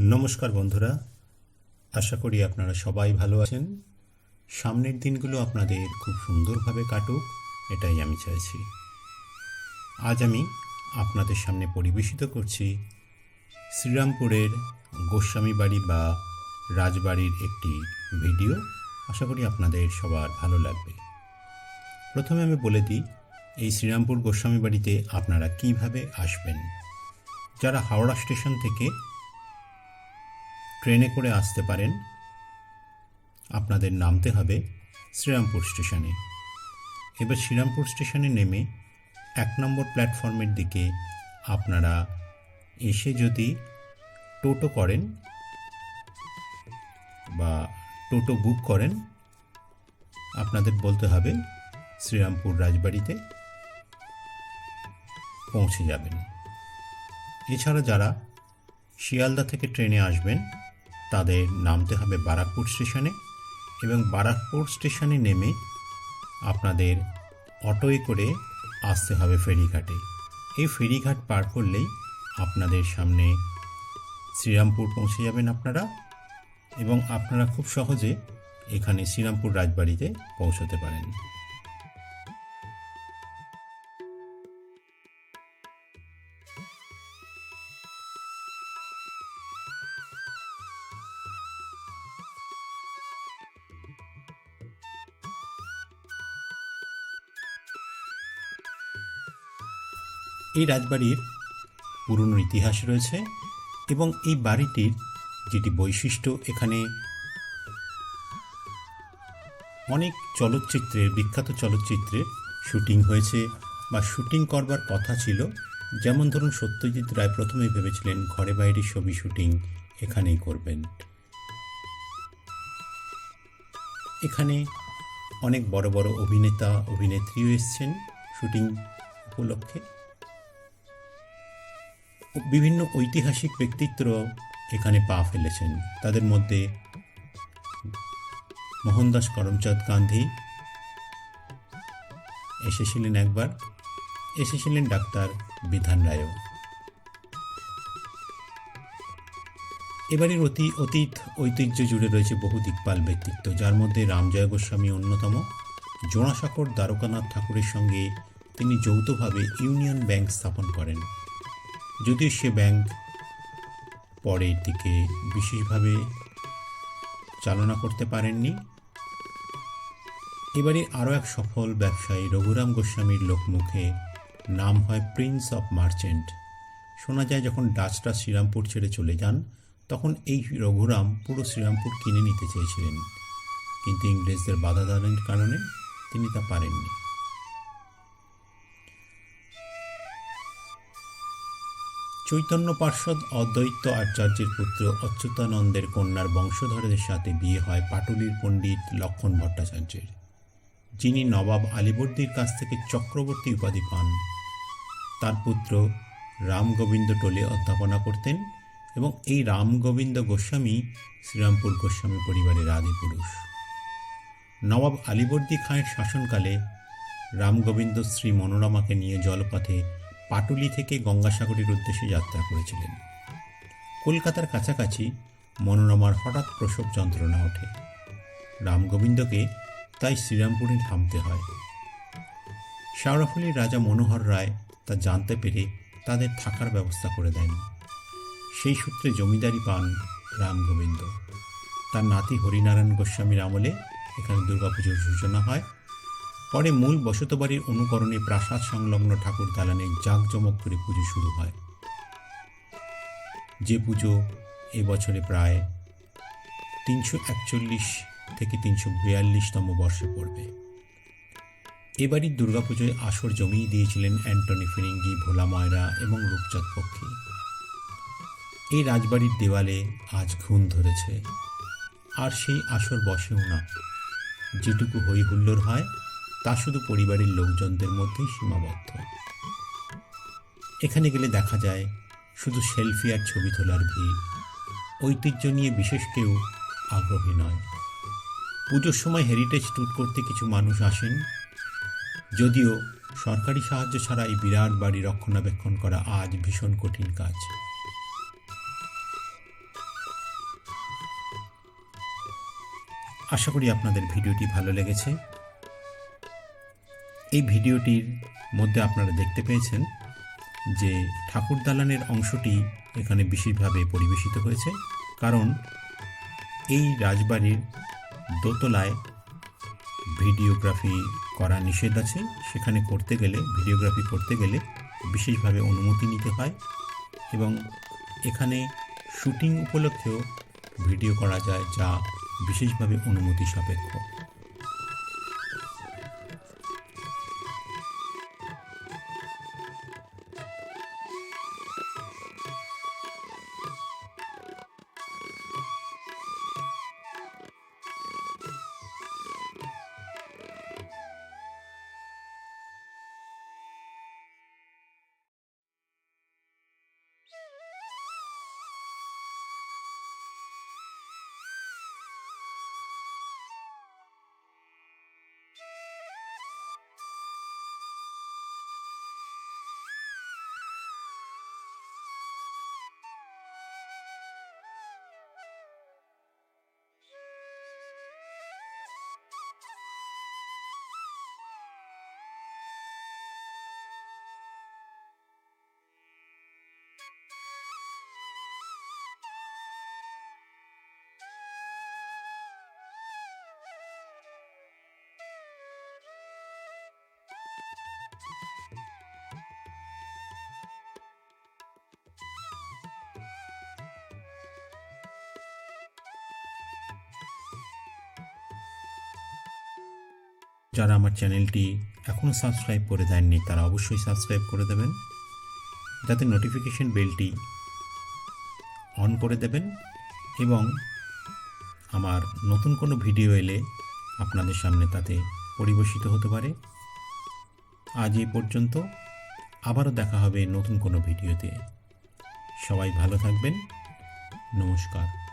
নমস্কার বন্ধুরা, আশা করি আপনারা সবাই ভালো আছেন। সামনের দিনগুলো আপনাদের খুব সুন্দরভাবে কাটুক, এটাই আমি চাইছি। আজ আমি আপনাদের সামনে পরিবেশিত করছি শ্রীরামপুরের গোস্বামী বাড়ি বা রাজবাড়ির একটি ভিডিও। আশা করি আপনাদের সবার ভালো লাগবে। প্রথমে আমি বলে দিই, এই শ্রীরামপুর গোস্বামী বাড়িতে আপনারা কীভাবে আসবেন? যারা হাওড়া স্টেশন থেকে ট্রেনে করে আসতে পারেন। আপনাদের নামতে হবে শ্রীরামপুর স্টেশনে। এবার শ্রীরামপুর স্টেশনে নেমে এক নম্বর প্ল্যাটফর্মের দিকে আপনারা এসে যদি টোটো করেন বা টোটো বুক করেন, আপনাদের বলতে হবে শ্রীরামপুর রাজবাড়িতে পৌঁছে যাবেন। এছাড়া যারা শিয়ালদা থেকে ট্রেনে আসবেন তাদের নামতে হবে বারাকপুর স্টেশনে এবং বারাকপুর স্টেশনে নেমে আপনাদের অটোয় করে আসতে হবে ফেরিঘাটে। এই ফেরিঘাট পার করলেই আপনাদের সামনে শ্রীরামপুর পৌঁছে যাবেন আপনারা এবং আপনারা খুব সহজে এখানে শ্রীরামপুর রাজবাড়িতে পৌঁছতে পারেন। এই রাজবাড়ির পুরনো ইতিহাস রয়েছে এবং এই বাড়িটির যেটি বৈশিষ্ট্য এখানে অনেক চলচ্চিত্রের বিখ্যাত চলচ্চিত্রের শুটিং হয়েছে বা শুটিং করবার কথা ছিল। যেমন ধরুন, সত্যজিৎ রায় প্রথমেই ভেবেছিলেন ঘরে বাইরে ছবি শুটিং এখানেই করবেন। এখানে অনেক বড় বড় অভিনেতা, অভিনেত্রীও এসছেন শুটিং উপলক্ষে। বিভিন্ন ঐতিহাসিক ব্যক্তিত্ব এখানে পা ফেলেছেন। তাদের মধ্যে মোহনদাস করমচাঁদ গান্ধী, এসেছিলেন একবার, এসেছিলেন ডাক্তার বিধান রায়ও। এবারের অতি, অতীত ঐতিহ্য জুড়ে রয়েছে বহু দিকপাল ব্যক্তিত্ব, যার মধ্যে রামজয় গোস্বামী অন্যতম, জোড়াসাঁকর দ্বারকানাথ ঠাকুরের সঙ্গে তিনি যৌথভাবে ইউনিয়ন ব্যাংক স্থাপন করেন। যদিও সে ব্যাংক পরের দিকে বিশেষভাবে চালনা করতে পারেননি? এবারে আরও এক সফল ব্যবসায়ী রঘুরাম গোস্বামীর লোকমুখে নাম হয় প্রিন্স অফ মার্চেন্ট শোনা যায় যখন ডাচরা শ্রীরামপুর ছেড়ে চলে যান, তখন এই রঘুরাম পুরো শ্রীরামপুর কিনে নিতে চেয়েছিলেন। কিন্তু ইংরেজদের বাধা দানের কারণে তিনি তা পারেননি। চৈতন্য পার্ষদ অদ্বৈত আচার্যের পুত্র অচ্যুতানন্দের কন্যার বংশধরদের সাথে বিয়ে হয় পাটুলির পণ্ডিত লক্ষণ ভট্টাচার্যের। যিনি নবাব আলীবর্দীর কাছ থেকে চক্রবর্তী উপাধি পান। তার পুত্র রামগোবিন্দ টোলে অধ্যাপনা করতেন এবং এই রামগোবিন্দ গোস্বামী শ্রীরামপুর গোস্বামী পরিবারের আদিপুরুষ নবাব আলীবর্দী খাঁয়ের শাসনকালে রামগোবিন্দ শ্রী মনোরমাকে নিয়ে জলপথে পাটুলি থেকে গঙ্গাসাগরের উদ্দেশ্যে যাত্রা করেছিলেন। কলকাতার কাছাকাছি মনোরমার হঠাৎ প্রসব যন্ত্রণা ওঠে। রামগোবিন্দকে তাই শ্রীরামপুরে থামতে হয়। শাওরাফুলির রাজা মনোহর রায় তা জানতে পেরে তাদের থাকার ব্যবস্থা করে দেন। সেই সূত্রে জমিদারি পান রামগোবিন্দ। তার নাতি হরিনারায়ণ গোস্বামীর আমলে এখানে দুর্গাপুজোর সূচনা হয়। পরে মূল বসতবাড়ির অনুকরণে প্রাসাদ সংলগ্ন ঠাকুর দালানে জাঁকজমক করে পুজো শুরু হয়। যে পুজো এবছরে প্রায় তিনশো একচল্লিশ থেকে তিনশো বিয়াল্লিশতম বর্ষে পড়বে। এবারই দুর্গাপুজোয় আসর জমিয়ে দিয়েছিলেন অ্যান্টনি ফিরিঙ্গি, ভোলা ময়রা এবং রূপচাঁদ পক্ষী। এই রাজবাড়ির দেওয়ালে আজ ঘুণ ধরেছে। আর সেই আসর বসেও না। যেটুকু হই হুল্লোড় হয় তা শুধু পরিবারের লোকজনদের মধ্যেই সীমাবদ্ধ। এখানে গেলে দেখা যায়, শুধু সেলফি আর ছবি তোলার ভিড়। ঐতিহ্য নিয়ে বিশেষ কেউ আগ্রহী নয়। পুজোর সময় হেরিটেজ ট্যুর করতে কিছু মানুষ আসেন। যদিও সরকারি সাহায্য ছাড়া এই বিরাট বাড়ি রক্ষণাবেক্ষণ করা আজ ভীষণ কঠিন কাজ। আশা করি আপনাদের ভিডিওটি ভালো লেগেছে। এই ভিডিওটির মধ্যে আপনারা দেখতে পেয়েছেন যে ঠাকুর দালানের অংশটি এখানে বিশেষভাবে পরিবেশিত হয়েছে। কারণ এই রাজবাড়ির দোতলায় ভিডিওগ্রাফি করা নিষেধ আছে। সেখানে করতে গেলে, ভিডিওগ্রাফি করতে গেলে বিশেষভাবে অনুমতি নিতে হয় এবং এখানে শুটিং উপলক্ষেও ভিডিও করা যায়, যা বিশেষভাবে অনুমতি সাপেক্ষ। যারা আমার চ্যানেলটি এখনও সাবস্ক্রাইব করে দেননি, তারা অবশ্যই সাবস্ক্রাইব করে দেবেন। যাতে নোটিফিকেশন বেলটি অন করে দেবেন এবং আমার নতুন কোনো ভিডিও এলে আপনাদের সামনে তাতে পরিবেশিত হতে পারে। আজ এ পর্যন্ত, আবারও দেখা হবে নতুন কোনো ভিডিওতে সবাই ভালো থাকবেন। নমস্কার।